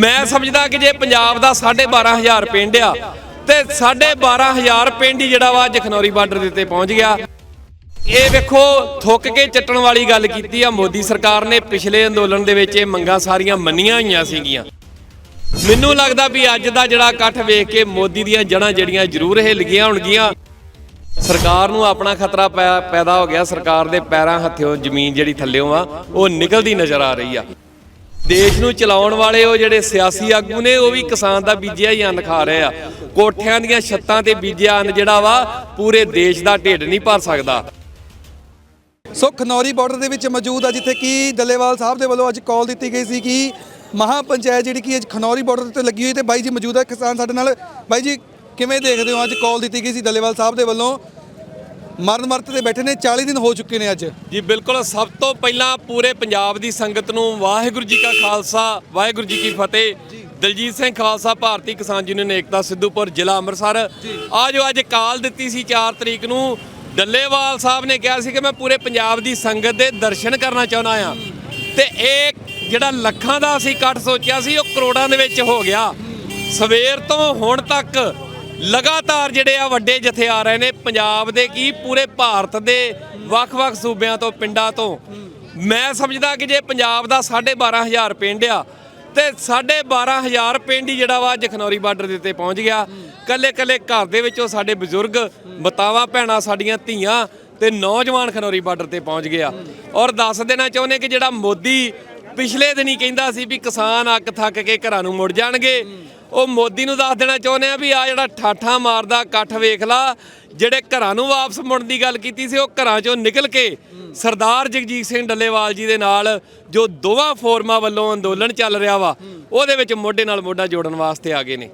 ਮੈਂ ਸਮਝਦਾ ਕਿ ਜੇ ਪੰਜਾਬ ਦਾ 12500 ਪਿੰਡ ਆ ਤੇ 12500 ਪਿੰਡ ਹੀ ਜਿਹੜਾ ਵਾ ਜਖਨੌਰੀ ਬਾਰਡਰ ਦੇ ਉੱਤੇ ਪਹੁੰਚ ਗਿਆ। ਇਹ ਵੇਖੋ, ਥੁੱਕ ਕੇ ਚੱਟਣ ਵਾਲੀ ਗੱਲ ਕੀਤੀ ਆ। ਮੋਦੀ ਸਰਕਾਰ ਨੇ ਪਿਛਲੇ ਅੰਦੋਲਨ ਦੇ ਵਿੱਚ ਇਹ ਮੰਗਾਂ ਸਾਰੀਆਂ ਮੰਨੀਆਂ ਹੋਈਆਂ ਸੀਗੀਆਂ। ਮੈਨੂੰ ਲੱਗਦਾ ਵੀ ਅੱਜ ਦਾ ਜਿਹੜਾ ਇਕੱਠ ਵੇਖ ਕੇ ਮੋਦੀ ਦੀਆਂ ਜੜਾਂ ਜਿਹੜੀਆਂ ਜ਼ਰੂਰ ਹਿੱਲ ਗਈਆਂ ਹੋਣਗੀਆਂ। ਸਰਕਾਰ ਨੂੰ ਆਪਣਾ ਖਤਰਾ ਪੈ- ਪੈਦਾ ਹੋ ਗਿਆ। ਸਰਕਾਰ ਦੇ ਪੈਰਾਂ ਹੱਥਿਓਂ ਜ਼ਮੀਨ ਜਿਹੜੀ ਥੱਲਿਓਂ ਆ, ਉਹ ਨਿਕਲਦੀ ਨਜ਼ਰ ਆ ਰਹੀ ਆ। ਦੇਸ਼ ਨੂੰ ਚਲਾਉਣ ਵਾਲੇ ਉਹ ਜਿਹੜੇ ਸਿਆਸੀ ਆਗੂ ਨੇ, ਉਹ ਵੀ ਕਿਸਾਨ ਦਾ ਬੀਜਿਆ ਹੀ ਅੰਨ ਖਾ ਰਹੇ ਆ। ਕੋਠਿਆਂ ਦੀਆਂ ਛੱਤਾਂ ਤੇ ਬੀਜਿਆ ਅੰਨ ਜਿਹੜਾ ਵਾ, ਪੂਰੇ ਦੇਸ਼ ਦਾ ਢਿੱਡ ਨਹੀਂ ਭਰ ਸਕਦਾ। ਸੋ ਖਨੌਰੀ ਬਾਰਡਰ ਦੇ ਵਿੱਚ ਮੌਜੂਦ ਆ, ਜਿੱਥੇ ਕਿ ਡੱਲੇਵਾਲ ਸਾਹਿਬ ਦੇ ਵੱਲੋਂ ਅੱਜ ਕਾਲ ਦਿੱਤੀ ਗਈ ਸੀ ਕਿ ਮਹਾ ਪੰਚਾਇਤ ਜਿਹੜੀ ਕਿ ਅੱਜ ਖਨੌਰੀ ਬਾਰਡਰ ਤੇ ਲੱਗੀ ਹੋਈ ਤੇ ਬਾਈ ਜੀ ਮੌਜੂਦ ਹੈ ਕਿਸਾਨ ਸਾਡੇ ਨਾਲ। ਬਾਈ ਜੀ, ਕਿਵੇਂ ਦੇਖਦੇ ਹੋ? ਅੱਜ ਕਾਲ ਦਿੱਤੀ ਗਈ ਸੀ ਦੱਲੇਵਾਲ ਸਾਹਿਬ ਦੇ ਵੱਲੋਂ। ਮਰਨ ਮਰਤ ਤੇ ਬੈਠੇ ਨੇ 40 ਦਿਨ ਹੋ ਚੁੱਕੇ ਨੇ ਅੱਜ। ਜੀ ਬਿਲਕੁਲ। ਸਭ ਤੋਂ ਪਹਿਲਾਂ ਪੂਰੇ ਪੰਜਾਬ ਦੀ ਸੰਗਤ ਨੂੰ ਵਾਹਿਗੁਰੂ ਜੀ ਕਾ ਖਾਲਸਾ ਵਾਹਿਗੁਰੂ ਜੀ ਕੀ ਫਤਿਹ। ਦਲਜੀਤ ਸਿੰਘ ਖਾਲਸਾ ਭਾਰਤੀ ਕਿਸਾਨ ਯੂਨੀਅਨ ਏਕਤਾ ਸਿੱਧੂਪੁਰ ਜ਼ਿਲ੍ਹਾ ਅੰਮ੍ਰਿਤਸਰ। ਆ ਜੋ ਅੱਜ ਕਾਲ ਦਿੱਤੀ ਸੀ 4 ਤਰੀਕ ਨੂੰ ਡੱਲੇਵਾਲ ਸਾਹਿਬ ਨੇ ਕਿਹਾ ਸੀ ਕਿ ਮੈਂ ਪੂਰੇ ਪੰਜਾਬ ਦੀ ਸੰਗਤ ਦੇ ਦਰਸ਼ਨ ਕਰਨਾ ਚਾਹੁੰਦਾ ਆ ਤੇ ਇਹ ਜਿਹੜਾ ਲੱਖਾਂ ਦਾ ਅਸੀਂ ਇਕੱਠ ਸੋਚਿਆ ਸੀ ਉਹ ਕਰੋੜਾਂ ਦੇ ਵਿੱਚ ਹੋ ਗਿਆ। ਸਵੇਰ ਤੋਂ ਹੁਣ ਤੱਕ ਲਗਾਤਾਰ ਜਿਹੜੇ ਆ ਵੱਡੇ ਜਥੇ ਆ ਰਹੇ ਨੇ, ਪੰਜਾਬ ਦੇ ਕੀ ਪੂਰੇ ਭਾਰਤ ਦੇ ਵੱਖ-ਵੱਖ ਸੂਬਿਆਂ ਤੋਂ, ਪਿੰਡਾਂ ਤੋਂ। ਮੈਂ ਸਮਝਦਾ ਕਿ ਜੇ ਪੰਜਾਬ ਦਾ 12500 ਪਿੰਡ ਆ, ਤੇ 12500 ਪਿੰਡ ਹੀ ਜਿਹੜਾ ਵਾ ਅੱਜ ਖਨੌਰੀ ਬਾਰਡਰ ਦੇ ਉੱਤੇ ਪਹੁੰਚ ਗਿਆ। ਕੱਲੇ ਕੱਲੇ ਘਰ ਦੇ ਵਿੱਚੋਂ ਸਾਡੇ ਬਜ਼ੁਰਗ, ਬਤਾਵਾ ਭੈਣਾਂ, ਸਾਡੀਆਂ ਧੀਆਂ ਤੇ ਨੌਜਵਾਨ ਖਨੌਰੀ ਬਾਰਡਰ ਤੇ ਪਹੁੰਚ ਗਿਆ ਔਰ ਦੱਸ ਦੇਣਾ ਚਾਹੁੰਦੇ ਕਿ ਜਿਹੜਾ ਮੋਦੀ ਪਿਛਲੇ ਦਿਨ ਹੀ ਕਹਿੰਦਾ ਸੀ ਵੀ ਕਿਸਾਨ ਅੱਕ ਥੱਕ ਕੇ ਘਰਾਂ ਨੂੰ ਮੁੜ ਜਾਣਗੇ। ਉਹ ਮੋਦੀ ਨੂੰ ਦੱਸ ਦੇਣਾ ਚਾਹੁੰਦੇ ਆ ਵੀ ਆ ਜਿਹੜਾ ਠਾਠਾ ਮਾਰਦਾ ਇਕੱਠ ਵੇਖ ਲਾ, ਜਿਹੜੇ ਘਰਾਂ ਨੂੰ ਵਾਪਸ ਮੁੜਨ ਦੀ ਗੱਲ ਕੀਤੀ ਸੀ, ਉਹ ਘਰਾਂ ਚੋਂ ਨਿਕਲ ਕੇ ਸਰਦਾਰ ਜਗਜੀਤ ਸਿੰਘ ਡੱਲੇਵਾਲ ਜੀ ਦੇ ਨਾਲ ਜੋ ਦੋਵਾਂ ਫੋਰਮਾਂ ਵੱਲੋਂ ਅੰਦੋਲਨ ਚੱਲ ਰਿਹਾ ਵਾ, ਉਹਦੇ ਵਿੱਚ ਮੋਢੇ ਨਾਲ ਮੋਢਾ ਜੋੜਨ ਵਾਸਤੇ ਆ ਗਏ ਨੇ।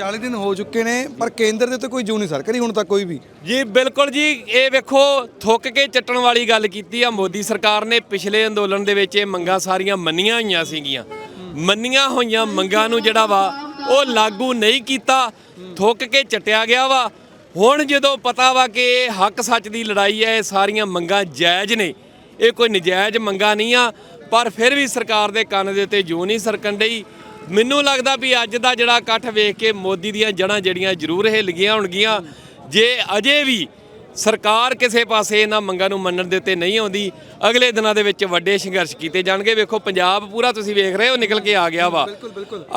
40 ਦਿਨ ਹੋ ਚੁੱਕੇ ਨੇ, ਪਰ ਕੇਂਦਰ ਦੇ ਉੱਤੇ ਕੋਈ ਜੂ ਨਹੀਂ ਸਰਕਾਰੀ ਹੁਣ ਤੱਕ ਕੋਈ ਵੀ। ਜੀ, ਬਿਲਕੁਲ ਜੀ, ਇਹ ਵੇਖੋ, ਥੁੱਕ ਕੇ ਚੱਟਣ ਵਾਲੀ ਗੱਲ ਕੀਤੀ ਆ ਮੋਦੀ ਸਰਕਾਰ ਨੇ, ਪਿਛਲੇ ਅੰਦੋਲਨ ਦੇ ਵਿੱਚ ਇਹ ਮੰਗਾਂ ਸਾਰੀਆਂ ਮੰਨੀਆਂ ਹੋਈਆਂ ਸੀਗੀਆਂ। ਮੰਨੀਆਂ ਹੋਈਆਂ ਮੰਗਾਂ ਨੂੰ ਜਿਹੜਾ ਵਾ, ਉਹ ਲਾਗੂ ਨਹੀਂ ਕੀਤਾ, ਥੁੱਕ ਕੇ ਚੱਟਿਆ ਗਿਆ ਵਾ। ਹੁਣ ਜਦੋਂ ਪਤਾ ਵਾ ਕਿ ਇਹ ਹੱਕ ਸੱਚ ਦੀ ਲੜਾਈ ਹੈ, ਇਹ ਸਾਰੀਆਂ ਮੰਗਾਂ ਜਾਇਜ਼ ਨੇ, ਇਹ ਕੋਈ ਨਜਾਇਜ਼ ਮੰਗਾਂ ਨਹੀਂ ਆ, ਪਰ ਫਿਰ ਵੀ ਸਰਕਾਰ ਦੇ ਕੰਨ ਦੇ ਉੱਤੇ ਜੂ ਨਹੀਂ ਸਰਕਣ ਡਈ। ਮੈਨੂੰ ਲੱਗਦਾ ਵੀ ਅੱਜ ਦਾ ਜਿਹੜਾ ਇਕੱਠ ਵੇਖ ਕੇ ਮੋਦੀ ਦੀਆਂ ਜੜਾਂ ਜਿਹੜੀਆਂ ਜ਼ਰੂਰ ਹਿੱਲ ਗਈਆਂ ਹੋਣਗੀਆਂ ਜੇ ਅਜੇ ਵੀ ਸਰਕਾਰ ਕਿਸੇ ਪਾਸੇ ਇਹਨਾਂ ਮੰਗਾਂ ਨੂੰ ਮੰਨਣ ਦੇ ਉੱਤੇ ਨਹੀਂ ਆਉਂਦੀ ਅਗਲੇ ਦਿਨਾਂ ਦੇ ਵਿੱਚ ਵੱਡੇ ਸੰਘਰਸ਼ ਕੀਤੇ ਜਾਣਗੇ। ਵੇਖੋ ਪੰਜਾਬ ਪੂਰਾ ਤੁਸੀਂ ਵੇਖ ਰਹੇ ਹੋ ਨਿਕਲ ਕੇ ਆ ਗਿਆ ਵਾ।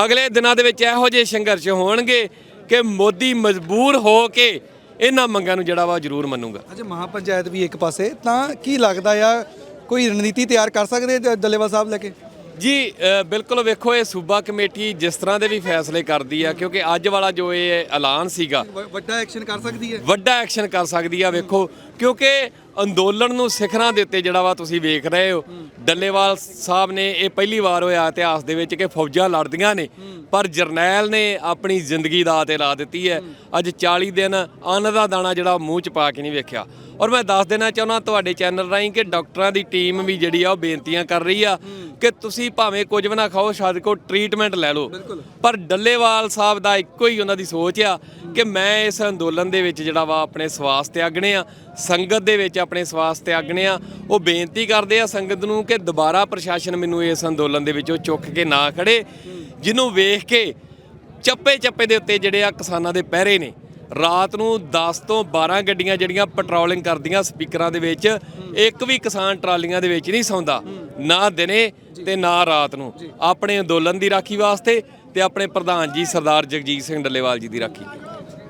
ਅਗਲੇ ਦਿਨਾਂ ਦੇ ਵਿੱਚ ਇਹੋ ਜਿਹੇ ਸੰਘਰਸ਼ ਹੋਣਗੇ ਕਿ ਮੋਦੀ ਮਜਬੂਰ ਹੋ ਕੇ ਇਹਨਾਂ ਮੰਗਾਂ ਨੂੰ ਜਿਹੜਾ ਵਾ ਜ਼ਰੂਰ ਮੰਨੂਗਾ। ਅੱਛਾ ਮਹਾ ਪੰਚਾਇਤ ਵੀ ਇੱਕ ਪਾਸੇ ਤਾਂ ਕੀ ਲੱਗਦਾ ਆ ਕੋਈ ਰਣਨੀਤੀ ਤਿਆਰ ਕਰ ਸਕਦੇ ਡੱਲੇਵਾਲ ਸਾਹਿਬ ਲੈ ਕੇ? ਜੀ ਬਿਲਕੁਲ ਵੇਖੋ ਇਹ ਸੂਬਾ ਕਮੇਟੀ ਜਿਸ ਤਰ੍ਹਾਂ ਦੇ ਵੀ ਫੈਸਲੇ ਕਰਦੀ ਆ ਕਿਉਂਕਿ ਅੱਜ ਵਾਲਾ ਜੋ ਇਹ ਐਲਾਨ ਸੀਗਾ ਵੱਡਾ ਐਕਸ਼ਨ ਕਰ ਸਕਦੀ ਹੈ? ਵੱਡਾ ਐਕਸ਼ਨ ਕਰ ਸਕਦੀ ਆ ਵੇਖੋ ਕਿਉਂਕਿ ਅੰਦੋਲਨ ਨੂੰ ਸਿਖਰਾਂ ਦੇ ਉੱਤੇ ਜਿਹੜਾ ਵਾ ਤੁਸੀਂ ਵੇਖ ਰਹੇ ਹੋ ਡੱਲੇਵਾਲ ਸਾਹਿਬ ਨੇ ਇਹ ਪਹਿਲੀ ਵਾਰ ਹੋਇਆ ਇਤਿਹਾਸ ਦੇ ਵਿੱਚ ਕਿ ਫੌਜਾਂ ਲੜਦੀਆਂ ਨੇ ਪਰ ਜਰਨੈਲ ਨੇ ਆਪਣੀ ਜ਼ਿੰਦਗੀ ਦਾ ਤੇ ਲਾ ਦਿੱਤੀ ਹੈ। ਅੱਜ 40 ਦਿਨ ਅੰਨ ਦਾ ਦਾਣਾ ਜਿਹੜਾ ਮੂੰਹ ਚ ਪਾ ਕੇ ਨਹੀਂ ਵੇਖਿਆ। ਔਰ ਮੈਂ ਦੱਸ ਦੇਣਾ ਚਾਹੁੰਦਾ ਤੁਹਾਡੇ ਚੈਨਲ ਰਾਹੀਂ ਕਿ ਡਾਕਟਰਾਂ ਦੀ ਟੀਮ ਵੀ ਜਿਹੜੀ ਆ ਉਹ ਬੇਨਤੀਆਂ ਕਰ ਰਹੀ ਆ ਕਿ ਤੁਸੀਂ ਭਾਵੇਂ ਕੁਝ ਵੀ ਨਾ ਖਾਓ ਸ਼ਾਇਦ ਕੋ ਟ੍ਰੀਟਮੈਂਟ ਲੈ ਲਓ। ਪਰ ਡੱਲੇਵਾਲ ਸਾਹਿਬ ਦਾ ਇੱਕੋ ਹੀ ਉਹਨਾਂ ਦੀ ਸੋਚ ਆ ਕਿ ਮੈਂ ਇਸ ਅੰਦੋਲਨ ਦੇ ਵਿੱਚ ਜਿਹੜਾ ਵਾ ਆਪਣੇ ਸਵਾਸ ਤਿਆਗਣੇ ਆ ਸੰਗਤ ਦੇ ਵਿੱਚ ਆਪਣੇ ਸਵਾਸ ਤਿਆਗਣੇ ਆ। ਉਹ ਬੇਨਤੀ ਕਰਦੇ ਆ ਸੰਗਤ ਨੂੰ ਕਿ ਦੁਬਾਰਾ ਪ੍ਰਸ਼ਾਸਨ ਮੈਨੂੰ ਇਸ ਅੰਦੋਲਨ ਦੇ ਵਿੱਚੋਂ ਚੁੱਕ ਕੇ ਨਾ ਖੜੇ ਜਿਹਨੂੰ ਵੇਖ ਕੇ ਚੱਪੇ ਚੱਪੇ ਦੇ ਉੱਤੇ ਜਿਹੜੇ ਆ ਕਿਸਾਨਾਂ ਦੇ ਪਹਿਰੇ ਨੇ। ਰਾਤ ਨੂੰ 10 ਤੋਂ 12 ਗੱਡੀਆਂ ਜਿਹੜੀਆਂ ਪੈਟਰੋਲਿੰਗ ਕਰਦੀਆਂ ਸਪੀਕਰਾਂ ਦੇ ਵਿੱਚ, ਇੱਕ ਵੀ ਕਿਸਾਨ ਟਰਾਲੀਆਂ ਦੇ ਵਿੱਚ ਨਹੀਂ ਸੌਂਦਾ। ਨਾ ਦਿਨੇ ਤੇ ਨਾ ਰਾਤ ਨੂੰ। ਆਪਣੇ ਅੰਦੋਲਨ ਦੀ ਰਾਖੀ ਵਾਸਤੇ ਤੇ ਆਪਣੇ ਪ੍ਰਧਾਨ ਜੀ ਸਰਦਾਰ ਜਗਜੀਤ ਸਿੰਘ ਡੱਲੇਵਾਲ ਜੀ ਦੀ ਰਾਖੀ।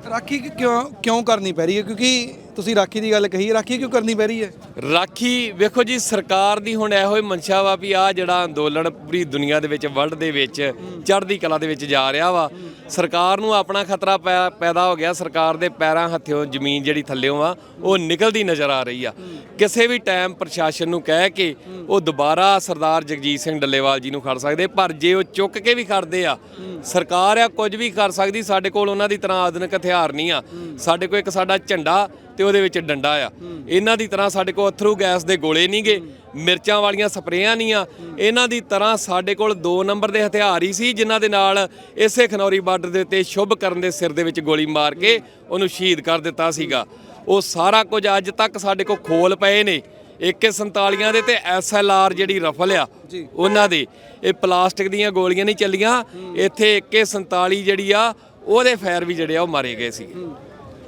ਰਾਖੀ ਕਿਉਂ ਕਿਉਂ ਕਰਨੀ ਪੈ ਰਹੀ ਹੈ? ਕਿਉਂਕਿ ਤੁਸੀਂ ਰਾਖੀ ਦੀ ਗੱਲ ਕਹੀ ਰਾਖੀ ਕਿਉਂ ਕਰਨੀ ਪੈ ਰਹੀ ਹੈ? ਰਾਖੀ, ਵੇਖੋ ਜੀ, ਸਰਕਾਰ ਦੀ ਹੁਣ ਇਹੋ ਹੀ ਮਨਸ਼ਾ ਵਾ ਵੀ ਆ ਜਿਹੜਾ ਅੰਦੋਲਨ ਪੂਰੀ ਦੁਨੀਆ ਦੇ ਵਿੱਚ ਵਰਲਡ ਦੇ ਵਿੱਚ, ਚੜ੍ਹਦੀ ਕਲਾ ਦੇ ਵਿੱਚ ਜਾ ਰਿਹਾ ਵਾ। ਸਰਕਾਰ ਨੂੰ ਆਪਣਾ ਖਤਰਾ ਪੈ- ਪੈਦਾ ਹੋ ਗਿਆ, ਸਰਕਾਰ ਦੇ ਪੈਰਾਂ ਹੱਥਿਓਂ ਜ਼ਮੀਨ ਜਿਹੜੀ ਥੱਲਿਓਂ ਆ, ਉਹ ਨਿਕਲਦੀ ਨਜ਼ਰ ਆ ਰਹੀ ਆ। ਕਿਸੇ ਵੀ ਟਾਈਮ ਪ੍ਰਸ਼ਾਸਨ ਨੂੰ ਕਹਿ ਕੇ ਉਹ ਦੁਬਾਰਾ ਸਰਦਾਰ ਜਗਜੀਤ ਸਿੰਘ ਡੱਲੇਵਾਲ ਜੀ ਨੂੰ ਖੜ ਸਕਦੇ, ਪਰ ਜੇ ਉਹ ਚੁੱਕ ਕੇ ਵੀ ਖੜਦੇ ਆ, ਸਰਕਾਰ ਆ ਕੁਝ ਵੀ ਕਰ ਸਕਦੀ, ਸਾਡੇ ਕੋਲ ਉਹਨਾਂ ਦੀ ਤਰ੍ਹਾਂ ਆਧੁਨਿਕ ਹਥਿਆਰ ਨਹੀਂ ਆ। ਸਾਡੇ ਕੋਲ ਇੱਕ ਸਾਡਾ ਝੰਡਾ ਤੇ ਉਹਦੇ ਵਿੱਚ ਡੰਡਾ ਆ। ਇਹਨਾਂ ਦੀ ਤਰ੍ਹਾਂ ਸਾਡੇ ਕੋਲ ਅਥਰੂ ਗੈਸ ਦੇ ਗੋਲੇ ਨਹੀਂਗੇ ਮਿਰਚਾਂ ਵਾਲੀਆਂ ਸਪਰੇਆਂ ਨਹੀਂ ਆ। ਇਹਨਾਂ ਦੀ ਤਰ੍ਹਾਂ ਸਾਡੇ ਕੋਲ 2 ਨੰਬਰ ਦੇ ਹਥਿਆਰ ਹੀ ਸੀ ਜਿਨ੍ਹਾਂ ਦੇ ਨਾਲ ਇਸੇ ਖਨੌਰੀ ਬਾਰਡਰ ਦੇ ਉੱਤੇ ਸ਼ੁਭ ਕਰਨ ਦੇ ਸਿਰ ਦੇ ਵਿੱਚ ਗੋਲੀ ਮਾਰ ਕੇ ਉਹਨੂੰ ਸ਼ਹੀਦ ਕਰ ਦਿੱਤਾ ਸੀਗਾ। ਉਹ ਸਾਰਾ ਕੁਝ ਅੱਜ ਤੱਕ ਸਾਡੇ ਕੋਲ ਖੋਲ ਪਏ ਨੇ। AK47 ਦੇ ਤੇ SLR ਜਿਹੜੀ ਰਫਲ ਆ। ਉਹਨਾਂ ਦੇ। ਇਹ ਪਲਾਸਟਿਕ ਦੀਆਂ ਗੋਲੀਆਂ ਨਹੀਂ ਚੱਲੀਆਂ। ਇੱਥੇ AK47 ਜਿਹੜੀ ਆ ਉਹਦੇ ਫਾਇਰ ਵੀ ਜਿਹੜੇ ਆ ਉਹ ਮਾਰੇ ਗਏ ਸੀ।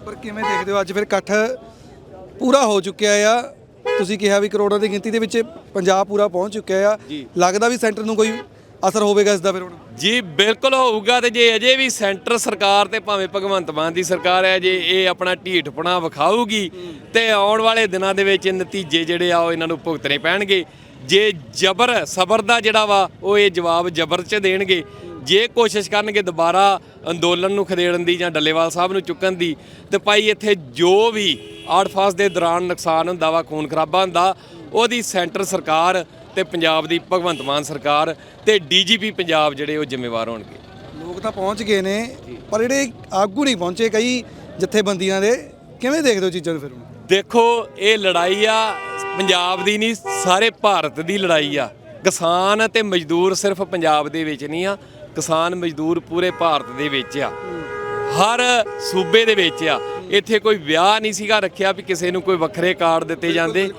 ਪਰ ਕਿਵੇਂ ਦੇਖਦੇ ਹੋ? ਅੱਜ ਫਿਰ ਇਕੱਠ ਪੂਰਾ ਹੋ ਚੁੱਕਿਆ ਆ। ਤੁਸੀਂ ਕਿਹਾ ਵੀ ਕਰੋੜਾਂ ਦੀ ਗਿਣਤੀ ਦੇ ਵਿੱਚ ਪੰਜਾਬ ਪੂਰਾ ਪਹੁੰਚ ਚੁੱਕਿਆ ਆ। ਲੱਗਦਾ ਵੀ ਸੈਂਟਰ ਨੂੰ ਕੋਈ ਅਸਰ ਹੋਵੇਗਾ ਇਸ ਦਾ ਫਿਰ ਹੁਣ? ਜੀ ਬਿਲਕੁਲ ਹੋਊਗਾ ਤੇ ਜੇ ਅਜੇ ਵੀ ਸੈਂਟਰ ਸਰਕਾਰ ਤੇ ਭਾਵੇਂ ਭਗਵੰਤ ਮਾਨ ਦੀ ਸਰਕਾਰ ਹੈ ਜੇ ਇਹ ਆਪਣਾ ਢੀਠਪਣਾ ਵਿਖਾਊਗੀ ਤੇ ਆਉਣ ਵਾਲੇ ਦਿਨਾਂ ਦੇ ਵਿੱਚ ਨਤੀਜੇ ਜਿਹੜੇ ਆ ਉਹ ਇਹਨਾਂ ਨੂੰ ਭੁਗਤਣੇ ਪੈਣਗੇ। ਜੇ ਜਬਰ ਸਬਰ ਦਾ ਜਿਹੜਾ ਵਾ ਉਹ ਇਹ ਜਵਾਬ ਜਬਰ ਚ ਦੇਣਗੇ। ਜੇ ਕੋਸ਼ਿਸ਼ ਕਰਨਗੇ ਦੁਬਾਰਾ ਅੰਦੋਲਨ ਨੂੰ ਖਦੇੜਨ ਦੀ ਜਾਂ ਡੱਲੇਵਾਲ ਸਾਹਿਬ ਨੂੰ ਚੁੱਕਣ ਦੀ ਤੇ ਭਾਈ ਇੱਥੇ ਜੋ ਵੀ ਆੜਫਾਸ ਦੇ ਦੌਰਾਨ ਨੁਕਸਾਨ ਹੁੰਦਾ ਵਾ ਖੂਨ ਖਰਾਬਾ ਹੁੰਦਾ ਉਹਦੀ ਸੈਂਟਰ ਸਰਕਾਰ ਤੇ ਪੰਜਾਬ ਦੀ ਭਗਵੰਤ ਮਾਨ ਸਰਕਾਰ ਤੇ ਡੀਜੀਪੀ ਪੰਜਾਬ ਜਿਹੜੇ ਉਹ ਜ਼ਿੰਮੇਵਾਰ ਹੋਣਗੇ। ਲੋਕ ਤਾਂ ਪਹੁੰਚ ਗਏ ਨੇ ਪਰ ਜਿਹੜੇ ਆਗੂ ਨਹੀਂ ਪਹੁੰਚੇ ਕਈ ਜਥੇਬੰਦੀਆਂ ਦੇ ਕਿਵੇਂ ਦੇਖਦੇ ਹੋ ਚੀਜ਼ਾਂ ਨੂੰ ਫਿਰ ਦੇਖੋ ਇਹ ਲੜਾਈ ਆ ਪੰਜਾਬ ਦੀ ਨਹੀਂ ਸਾਰੇ ਭਾਰਤ ਦੀ ਲੜਾਈ ਆ। ਕਿਸਾਨ ਤੇ ਮਜ਼ਦੂਰ ਸਿਰਫ ਪੰਜਾਬ ਦੇ ਵਿੱਚ ਨਹੀਂ ਆ ਕਿਸਾਨ ਮਜ਼ਦੂਰ ਪੂਰੇ ਭਾਰਤ ਦੇ ਵਿੱਚ ਆ। ਹਰ ਸੂਬੇ ਦੇ ਵਿੱਚ ਆ। ਇੱਥੇ ਕੋਈ ਵਿਆਹ ਨਹੀਂ ਸੀਗਾ ਰੱਖਿਆ ਵੀ ਕਿਸੇ ਨੂੰ ਕੋਈ ਵੱਖਰੇ ਕਾਰਡ ਦਿੱਤੇ ਜਾਂਦੇ।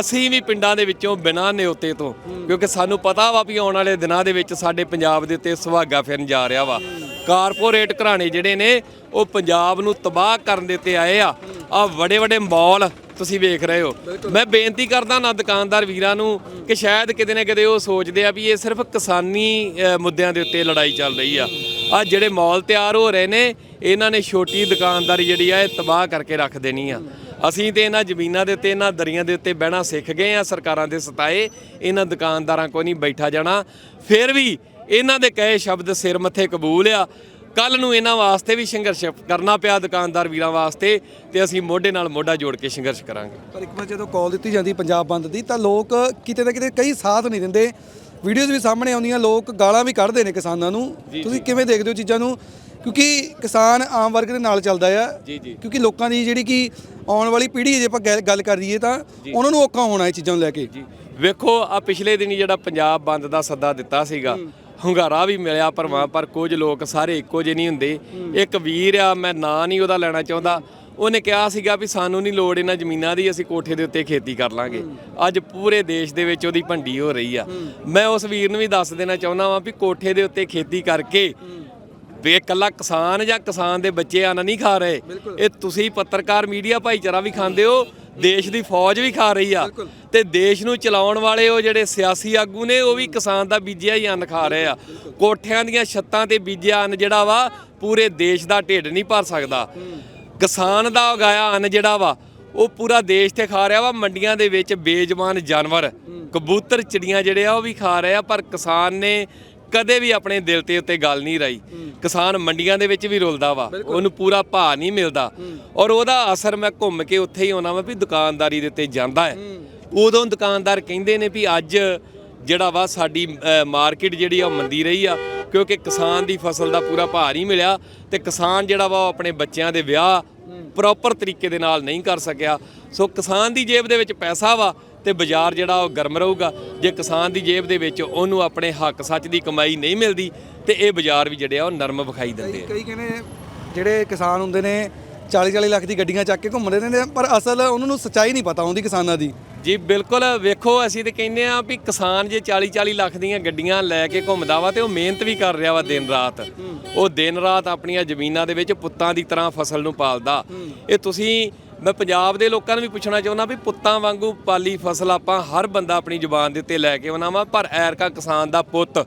ਅਸੀਂ ਵੀ ਪਿੰਡਾਂ ਦੇ ਵਿੱਚੋਂ ਬਿਨਾਂ ਨਿਉਤੇ ਤੋਂ ਕਿਉਂਕਿ ਸਾਨੂੰ ਪਤਾ ਵਾ ਵੀ ਆਉਣ ਵਾਲੇ ਦਿਨਾਂ ਦੇ ਵਿੱਚ ਸਾਡੇ ਪੰਜਾਬ ਦੇ ਉੱਤੇ ਸੁਹਾਗਾ ਫਿਰਨ ਜਾ ਰਿਹਾ ਵਾ। ਕਾਰਪੋਰੇਟ ਘਰਾਣੇ ਜਿਹੜੇ ਨੇ ਉਹ ਪੰਜਾਬ ਨੂੰ ਤਬਾਹ ਕਰਨ ਦੇ ਉੱਤੇ ਆਏ ਆ। ਆ ਵੱਡੇ ਵੱਡੇ ਮਾਲ ਤੁਸੀਂ ਵੇਖ ਰਹੇ ਹੋ। ਮੈਂ ਬੇਨਤੀ ਕਰਦਾ ਨਾ ਦੁਕਾਨਦਾਰ ਵੀਰਾਂ ਨੂੰ ਕਿ ਸ਼ਾਇਦ ਕਿਤੇ ਨਾ ਕਿਤੇ ਉਹ ਸੋਚਦੇ ਆ ਵੀ ਇਹ ਸਿਰਫ ਕਿਸਾਨੀ ਮੁੱਦਿਆਂ ਦੇ ਉੱਤੇ ਲੜਾਈ ਚੱਲ ਰਹੀ ਆ। ਆ ਜਿਹੜੇ ਮਾਲ ਤਿਆਰ ਹੋ ਰਹੇ ਨੇ ਇਹਨਾਂ ਨੇ ਛੋਟੀ ਦੁਕਾਨਦਾਰੀ ਜਿਹੜੀ ਆ ਇਹ ਤਬਾਹ ਕਰਕੇ ਰੱਖ ਦੇਣੀ ਆ। ਅਸੀਂ ਤੇ ਇਹਨਾਂ ਜ਼ਮੀਨਾਂ ਦੇ ਉੱਤੇ ਇਹਨਾਂ ਦਰੀਆਂ ਦੇ ਉੱਤੇ ਬਹਿਣਾ ਸਿੱਖ ਗਏ ਆ ਸਰਕਾਰਾਂ ਦੇ ਸਤਾਏ। ਇਹਨਾਂ ਦੁਕਾਨਦਾਰਾਂ ਕੋਈ ਨਹੀਂ ਬੈਠਾ ਜਾਣਾ। ਫਿਰ ਵੀ ਇਹਨਾਂ ਦੇ ਕਹੇ ਸ਼ਬਦ ਸਿਰ ਮੱਥੇ ਕਬੂਲ ਆ। ਕੱਲ ਨੂੰ ਇਹਨਾਂ ਵਾਸਤੇ ਵੀ ਸੰਘਰਸ਼ ਕਰਨਾ ਪਿਆ ਦੁਕਾਨਦਾਰ ਵੀਰਾਂ ਵਾਸਤੇ ਤੇ ਅਸੀਂ ਮੋਢੇ ਨਾਲ ਮੋਢਾ ਜੋੜ ਕੇ ਸੰਘਰਸ਼ ਕਰਾਂਗੇ। ਪਰ ਇੱਕ ਵਾਰ ਜਦੋਂ ਕਾਲ ਦਿੱਤੀ ਜਾਂਦੀ ਪੰਜਾਬ ਬੰਦ ਦੀ ਤਾਂ ਲੋਕ ਕਿਤੇ ਨਾ ਕਿਤੇ ਕਈ ਸਾਥ ਨਹੀਂ ਦਿੰਦੇ। ਵੀਡੀਓਜ਼ ਵੀ ਸਾਹਮਣੇ ਆਉਂਦੀਆਂ ਲੋਕ ਗਾਲਾਂ ਵੀ ਕੱਢਦੇ ਨੇ ਕਿਸਾਨਾਂ ਨੂੰ। ਤੁਸੀਂ ਕਿਵੇਂ ਦੇਖਦੇ ਹੋ ਚੀਜ਼ਾਂ ਨੂੰ? ਕਿਉਂਕਿ ਕਿਸਾਨ ਆਮ ਵਰਗ ਦੇ ਨਾਲ ਚੱਲਦਾ ਆ। ਜੀ ਜੀ। ਕਿਉਂਕਿ ਲੋਕਾਂ ਦੀ ਜਿਹੜੀ ਕਿ ਆਉਣ ਵਾਲੀ ਪੀੜ੍ਹੀ ਜੇ ਆਪਾਂ ਗੱਲ- ਗੱਲ ਕਰ ਰਹੀਏ ਤਾਂ ਉਹਨਾਂ ਨੂੰ ਔਖਾ ਹੋਣਾ ਇਹ ਚੀਜ਼ਾਂ ਨੂੰ ਲੈ ਕੇ। ਜੀ। ਵੇਖੋ ਆ ਪਿਛਲੇ ਦਿਨੀ ਜਿਹੜਾ ਪੰਜਾਬ ਬੰਦ ਦਾ ਸੱਦਾ ਦਿੱਤਾ ਸੀਗਾ ਹੁੰਗਾਰਾ ਵੀ ਮਿਲਿਆ ਪਰਵਾਂ ਪਰ ਕੁਝ ਲੋਕ ਸਾਰੇ ਇੱਕੋ ਜਿਹੇ ਨਹੀਂ ਹੁੰਦੇ। ਇੱਕ ਵੀਰ ਆ ਮੈਂ ਨਾਂ ਨਹੀਂ ਉਹਦਾ ਲੈਣਾ ਚਾਹੁੰਦਾ। ਉਹਨੇ ਕਿਹਾ ਸੀਗਾ ਵੀ ਸਾਨੂੰ ਨਹੀਂ ਲੋੜ ਇਹਨਾਂ ਜ਼ਮੀਨਾਂ ਦੀ ਅਸੀਂ ਕੋਠੇ ਦੇ ਉੱਤੇ ਖੇਤੀ ਕਰ ਲਾਂਗੇ। ਅੱਜ ਪੂਰੇ ਦੇਸ਼ ਦੇ ਵਿੱਚ ਉਹਦੀ ਭੰਡੀ ਹੋ ਰਹੀ ਆ। ਮੈਂ ਉਸ ਵੀਰ ਨੂੰ ਵੀ ਦੱਸ ਦੇਣਾ ਚਾਹੁੰਦਾ ਵਾਂ ਵੀ ਕੋਠੇ ਦੇ ਉੱਤੇ ਖੇਤੀ ਕਰਕੇ ਵੀ ਇਹ ਇਕੱਲਾ ਕਿਸਾਨ ਜਾਂ ਕਿਸਾਨ ਦੇ ਬੱਚੇ ਆਨਾ ਨਹੀਂ ਖਾ ਰਹੇ। ਇਹ ਤੁਸੀਂ ਪੱਤਰਕਾਰ ਮੀਡੀਆ ਭਾਈਚਾਰਾ ਵੀ ਖਾਂਦੇ ਹੋ ਦੇਸ਼ ਦੀ ਫੌਜ ਵੀ ਖਾ ਰਹੀ ਆ। ਤੇ ਦੇਸ਼ ਨੂੰ ਚਲਾਉਣ ਵਾਲੇ ਉਹ ਜਿਹੜੇ ਸਿਆਸੀ ਆਗੂ ਨੇ ਉਹ ਵੀ ਕਿਸਾਨ ਦਾ ਬੀਜਿਆ ਹੀ ਅੰਨ ਖਾ ਰਹੇ ਆ। ਕੋਠਿਆਂ ਦੀਆਂ ਛੱਤਾਂ ਤੇ ਬੀਜਿਆ ਅੰਨ ਜਿਹੜਾ ਵਾ ਪੂਰੇ ਦੇਸ਼ ਦਾ ਢਿੱਡ ਨਹੀਂ ਭਰ ਸਕਦਾ। ਕਿਸਾਨ ਦਾ ਉਗਾਇਆ ਅੰਨ ਜਿਹੜਾ ਵਾ ਉਹ ਪੂਰਾ ਦੇਸ਼ ਤੇ ਖਾ ਰਿਹਾ ਵਾ ਮੰਡੀਆਂ ਦੇ ਵਿੱਚ ਬੇਜਮਾਨ ਜਾਨਵਰ। ਕਬੂਤਰ ਚਿੜੀਆਂ ਜਿਹੜੇ ਆ ਉਹ ਵੀ ਖਾ ਰਹੇ ਆ ਪਰ ਕਿਸਾਨ ਨੇ ਕਦੇ ਵੀ ਆਪਣੇ ਦਿਲ ਤੇ ਉੱਤੇ ਗੱਲ ਨਹੀਂ ਰਹੀ। ਕਿਸਾਨ ਮੰਡੀਆਂ ਦੇ ਵਿੱਚ ਵੀ ਰੁਲਦਾ ਵਾ। ਉਹਨੂੰ ਪੂਰਾ ਭਾਅ ਨਹੀਂ ਮਿਲਦਾ। ਔਰ ਉਹਦਾ ਅਸਰ ਮੈਂ ਘੁੰਮ ਕੇ ਉੱਥੇ ਹੀ ਆਉਣਾ ਵਾ ਵੀ ਦੁਕਾਨਦਾਰੀ ਦੇ ਉੱਤੇ ਜਾਂਦਾ ਹੈ। ਉਦੋਂ ਦੁਕਾਨਦਾਰ ਕਹਿੰਦੇ ਨੇ ਵੀ ਅੱਜ ਜਿਹੜਾ ਵਾ ਸਾਡੀ ਮਾਰਕੀਟ ਜਿਹੜੀ ਆ ਮੰਦੀ ਰਹੀ ਆ ਕਿਉਂਕਿ ਕਿਸਾਨ ਦੀ ਫਸਲ ਦਾ ਪੂਰਾ ਭਾਅ ਨਹੀਂ ਮਿਲਿਆ ਤੇ ਕਿਸਾਨ ਜਿਹੜਾ ਵਾ ਉਹ ਆਪਣੇ ਬੱਚਿਆਂ ਦੇ ਵਿਆਹ ਪ੍ਰੋਪਰ ਤਰੀਕੇ ਦੇ ਨਾਲ ਨਹੀਂ ਕਰ ਸਕਿਆ। ਸੋ ਕਿਸਾਨ ਦੀ ਜੇਬ ਦੇ ਵਿੱਚ ਪੈਸਾ ਵਾ ਤੇ ਬਾਜ਼ਾਰ ਜਿਹੜਾ ਉਹ ਗਰਮ ਰਹੂਗਾ ਜੇ ਕਿਸਾਨ ਦੀ ਜੇਬ ਦੇ ਵਿੱਚ ਉਹਨੂੰ ਆਪਣੇ ਹੱਕ ਸੱਚ ਦੀ ਕਮਾਈ ਨਹੀਂ ਮਿਲਦੀ ਤੇ ਇਹ ਬਾਜ਼ਾਰ ਵੀ ਜਿਹੜੇ ਆ ਉਹ ਨਰਮ ਵਿਖਾਈ ਦਿੰਦੇ ਆ। ਕਈ ਕਹਿੰਦੇ ਜਿਹੜੇ ਕਿਸਾਨ ਹੁੰਦੇ ਨੇ 40 40 ਲੱਖ ਦੀ ਗੱਡੀਆਂ ਚੱਕ ਕੇ ਘੁੰਮਦੇ ਨੇ ਪਰ ਅਸਲ ਉਹਨਾਂ ਨੂੰ ਸੱਚਾਈ ਨਹੀਂ ਪਤਾ ਹੁੰਦੀ ਕਿਸਾਨਾਂ ਦੀ। ਜੀ ਬਿਲਕੁਲ ਵੇਖੋ ਅਸੀਂ ਤੇ ਕਹਿੰਦੇ ਆ ਵੀ ਕਿਸਾਨ ਜੇ 40 40 ਲੱਖ ਦੀਆਂ ਗੱਡੀਆਂ ਲੈ ਕੇ ਘੁੰਮਦਾ ਵਾ ਤੇ ਉਹ ਮਿਹਨਤ ਵੀ ਕਰ ਰਿਹਾ ਵਾ ਦਿਨ ਰਾਤ। ਉਹ ਦਿਨ ਰਾਤ ਆਪਣੀਆਂ ਜ਼ਮੀਨਾਂ ਦੇ ਵਿੱਚ ਪੁੱਤਾਂ ਦੀ ਤਰ੍ਹਾਂ ਫਸਲ ਨੂੰ ਪਾਲਦਾ। ਇਹ ਤੁਸੀਂ ਮੈਂ ਪੰਜਾਬ ਦੇ ਲੋਕਾਂ ਨੂੰ ਵੀ ਪੁੱਛਣਾ ਚਾਹੁੰਦਾ ਵੀ ਪੁੱਤਾਂ ਵਾਂਗੂ ਪਾਲੀ ਫਸਲ ਆਪਾਂ ਹਰ ਬੰਦਾ ਆਪਣੀ ਜ਼ੁਬਾਨ ਦੇ ਉੱਤੇ ਲੈ ਕੇ ਆਉਣਾ ਪਰ ਐਰਕਾ ਕਿਸਾਨ ਦਾ ਪੁੱਤ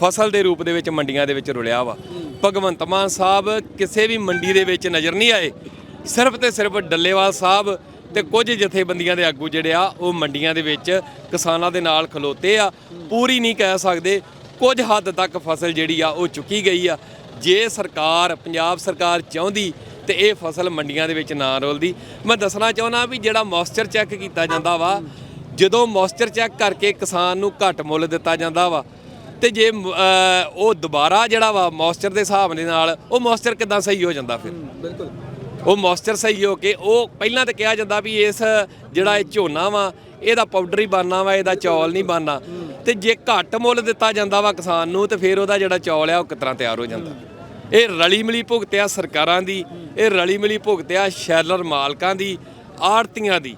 ਫਸਲ ਦੇ ਰੂਪ ਦੇ ਵਿੱਚ ਮੰਡੀਆਂ ਦੇ ਵਿੱਚ ਰੁਲਿਆ ਵਾ। ਭਗਵੰਤ ਮਾਨ ਸਾਹਿਬ ਕਿਸੇ ਵੀ ਮੰਡੀ ਦੇ ਵਿੱਚ ਨਜ਼ਰ ਨਹੀਂ ਆਏ। ਸਿਰਫ ਤੇ ਸਿਰਫ ਡੱਲੇਵਾਲ ਸਾਹਿਬ ਤੇ ਕੁਝ ਜਥੇਬੰਦੀਆਂ ਦੇ ਆਗੂ ਜਿਹੜੇ ਆ, ਉਹ ਮੰਡੀਆਂ ਦੇ ਵਿੱਚ ਕਿਸਾਨਾਂ ਦੇ ਨਾਲ ਖਲੋਤੇ ਆ। ਪੂਰੀ ਨਹੀਂ ਕਹਿ ਸਕਦੇ, ਕੁਝ ਹੱਦ ਤੱਕ ਫਸਲ ਜਿਹੜੀ ਆ, ਉਹ ਚੁੱਕੀ ਗਈ ਆ। ਜੇ ਸਰਕਾਰ, ਪੰਜਾਬ ਸਰਕਾਰ ਚਾਹੁੰਦੀ ਤੇ ਇਹ ਫਸਲ ਮੰਡੀਆਂ ਦੇ ਵਿੱਚ ਨਾ ਰੋਲਦੀ। ਮੈਂ ਦੱਸਣਾ ਚਾਹੁੰਦਾ ਵੀ ਜਿਹੜਾ ਮੋਇਸਚਰ ਚੈੱਕ ਕੀਤਾ ਜਾਂਦਾ ਵਾ ਜਦੋਂ ਮੋਇਸਚਰ ਚੈੱਕ ਕਰਕੇ ਕਿਸਾਨ ਨੂੰ ਘੱਟ ਮੁੱਲ ਦਿੱਤਾ ਜਾਂਦਾ ਵਾ ਤੇ ਜੇ ਉਹ ਦੁਬਾਰਾ ਜਿਹੜਾ ਵਾ ਮੋਇਸਚਰ ਦੇ ਹਿਸਾਬ ਦੇ ਨਾਲ ਉਹ ਮੋਇਸਚਰ ਕਿਦਾਂ ਸਹੀ ਹੋ ਜਾਂਦਾ ਫਿਰ? ਬਿਲਕੁਲ। ਉਹ ਮੋਇਸਚਰ ਸਹੀ ਹੋ ਕੇ ਉਹ ਪਹਿਲਾਂ ਤਾਂ ਕਿਹਾ ਜਾਂਦਾ ਵੀ ਇਸ ਜਿਹੜਾ ਇਹ ਝੋਨਾ ਵਾ ਇਹਦਾ ਪਾਊਡਰ ਹੀ ਬਣਨਾ ਵਾ ਇਹਦਾ ਚੌਲ ਨਹੀਂ ਬਣਨਾ। ਤੇ ਜੇ ਘੱਟ ਮੁੱਲ ਦਿੱਤਾ ਜਾਂਦਾ ਵਾ ਕਿਸਾਨ ਨੂੰ ਤੇ ਫਿਰ ਉਹਦਾ ਜਿਹੜਾ ਚੌਲ ਆ ਉਹ ਕਿਸ ਤਰ੍ਹਾਂ ਤਿਆਰ ਹੋ ਜਾਂਦਾ? ਇਹ ਰਲੀ ਮਿਲੀ ਭੁਗਤਿਆ ਸਰਕਾਰਾਂ ਦੀ ਇਹ ਰਲੀ ਮਿਲੀ ਭੁਗਤਿਆ ਸ਼ੈਲਰ ਮਾਲਕਾਂ ਦੀ ਆੜਤੀਆਂ ਦੀ।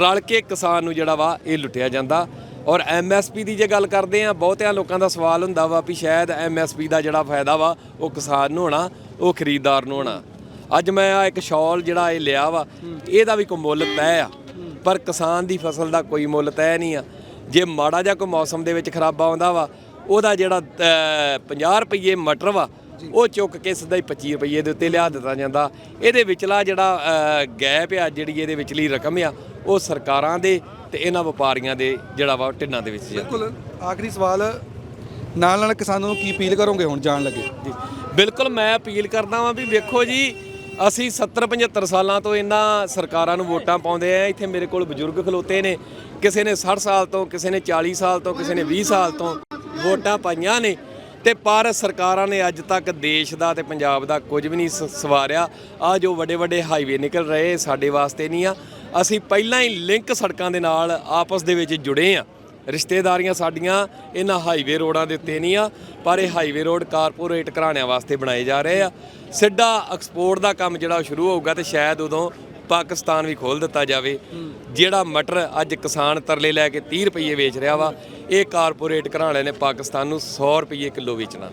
ਰਲ ਕੇ ਕਿਸਾਨ ਨੂੰ ਜਿਹੜਾ ਵਾ ਇਹ ਲੁੱਟਿਆ ਜਾਂਦਾ। ਔਰ ਐਮਐਸਪੀ ਦੀ ਜੇ ਗੱਲ ਕਰਦੇ ਆ ਬਹੁਤਿਆਂ ਲੋਕਾਂ ਦਾ ਸਵਾਲ ਹੁੰਦਾ ਵਾ ਵੀ ਸ਼ਾਇਦ ਐਮਐਸਪੀ ਦਾ ਜਿਹੜਾ ਫਾਇਦਾ ਵਾ ਉਹ ਕਿਸਾਨ ਨੂੰ ਹੋਣਾ ਉਹ ਖਰੀਦਦਾਰ ਨੂੰ ਹੋਣਾ। ਅੱਜ ਮੈਂ ਆ ਇੱਕ ਸ਼ਾਲ ਜਿਹੜਾ ਇਹ ਲਿਆ ਵਾ ਇਹਦਾ ਵੀ ਕੋਈ ਮੁੱਲ ਤੈਅ ਆ। ਪਰ ਕਿਸਾਨ ਦੀ ਫਸਲ ਦਾ ਕੋਈ ਮੁੱਲ ਤੈਅ ਨਹੀਂ ਆ। ਜੇ ਮਾੜਾ ਜਿਹਾ ਕੋਈ ਮੌਸਮ ਦੇ ਵਿੱਚ ਖਰਾਬਾ ਆਉਂਦਾ ਵਾ ਉਹਦਾ ਜਿਹੜਾ ਅਹ, 50 ਰੁਪਏ ਮਟਰ ਵਾ ਉਹ ਚੁੱਕ ਕੇ ਸਿੱਧਾ ਹੀ 25 ਰੁਪਏ ਦੇ ਉੱਤੇ ਲਿਆ ਦਿੱਤਾ ਜਾਂਦਾ। ਇਹਦੇ ਵਿਚਲਾ ਜਿਹੜਾ ਗੈਪ ਆ ਜਿਹੜੀ ਇਹਦੇ ਵਿਚਲੀ ਰਕਮ ਆ ਉਹ ਸਰਕਾਰਾਂ ਦੇ ਤੇ ਇਹਨਾਂ ਵਪਾਰੀਆਂ ਦੇ ਜਿਹੜਾ ਵਾ ਢਿੱਡਾਂ ਦੇ ਵਿੱਚ ਬਿਲਕੁਲ। ਆਖਰੀ ਸਵਾਲ ਨਾਲ ਨਾਲ ਕਿਸਾਨਾਂ ਨੂੰ ਕੀ ਅਪੀਲ ਕਰੋਗੇ ਹੁਣ ਜਾਣ ਲੱਗੇ? ਜੀ। ਬਿਲਕੁਲ ਮੈਂ ਅਪੀਲ ਕਰਦਾ ਵਾਂ ਵੀ ਵੇਖੋ ਜੀ ਅਸੀਂ 70 75 ਸਾਲਾਂ ਤੋਂ ਇਹਨਾਂ ਸਰਕਾਰਾਂ ਨੂੰ ਵੋਟਾਂ ਪਾਉਂਦੇ ਆ ਇੱਥੇ ਮੇਰੇ ਕੋਲ ਬਜ਼ੁਰਗ ਖਲੋਤੇ ਨੇ। ਕਿਸੇ ਨੇ 60 ਸਾਲ ਤੋਂ ਕਿਸੇ ਨੇ 40 ਸਾਲ ਤੋਂ ਕਿਸੇ ਨੇ 20 ਸਾਲ ਤੋਂ ਵੋਟਾਂ ਪਾਈਆਂ ਨੇ। ਤੇ ਪਰ ਸਰਕਾਰਾਂ ਨੇ ਅੱਜ ਤੱਕ ਦੇਸ਼ ਦਾ ਤੇ ਪੰਜਾਬ ਦਾ ਕੁਝ ਵੀ ਨਹੀਂ ਸ- ਸਵਾਰਿਆ। ਆ ਜੋ ਵੱਡੇ ਵੱਡੇ ਹਾਈਵੇ ਨਿਕਲ ਰਹੇ ਸਾਡੇ ਵਾਸਤੇ ਨਹੀਂ ਆ। ਅਸੀਂ ਪਹਿਲਾਂ ਹੀ ਲਿੰਕ ਸੜਕਾਂ ਦੇ ਨਾਲ ਆਪਸ ਦੇ ਵਿੱਚ ਜੁੜੇ ਆ। ਰਿਸ਼ਤੇਦਾਰੀਆਂ ਸਾਡੀਆਂ ਇਹਨਾਂ ਹਾਈਵੇ ਰੋਡਾਂ ਦੇ ਉੱਤੇ ਨਹੀਂ ਆ, ਪਰ ਇਹ ਹਾਈਵੇ ਰੋਡ ਕਾਰਪੋਰੇਟ ਘਰਾਣਿਆਂ ਵਾਸਤੇ ਬਣਾਏ ਜਾ ਰਹੇ ਆ। ਸਿੱਧਾ ਐਕਸਪੋਰਟ ਦਾ ਕੰਮ ਜਿਹੜਾ ਉਹ ਸ਼ੁਰੂ ਹੋਊਗਾ ਤੇ ਸ਼ਾਇਦ ਉਦੋਂ ਪਾਕਿਸਤਾਨ ਵੀ ਖੋਲ ਦਿੱਤਾ ਜਾਵੇ। ਜਿਹੜਾ ਮਟਰ ਅੱਜ ਕਿਸਾਨ ਤਰਲੇ ਲੈ ਕੇ 30 ਰੁਪਏ ਵੇਚ ਰਿਹਾ ਵਾ, ਇਹ ਕਾਰਪੋਰੇਟ ਘਰਾਣਿਆਂ ਨੇ ਪਾਕਿਸਤਾਨ ਨੂੰ 100 ਰੁਪਏ ਕਿਲੋ ਵੇਚਣਾ।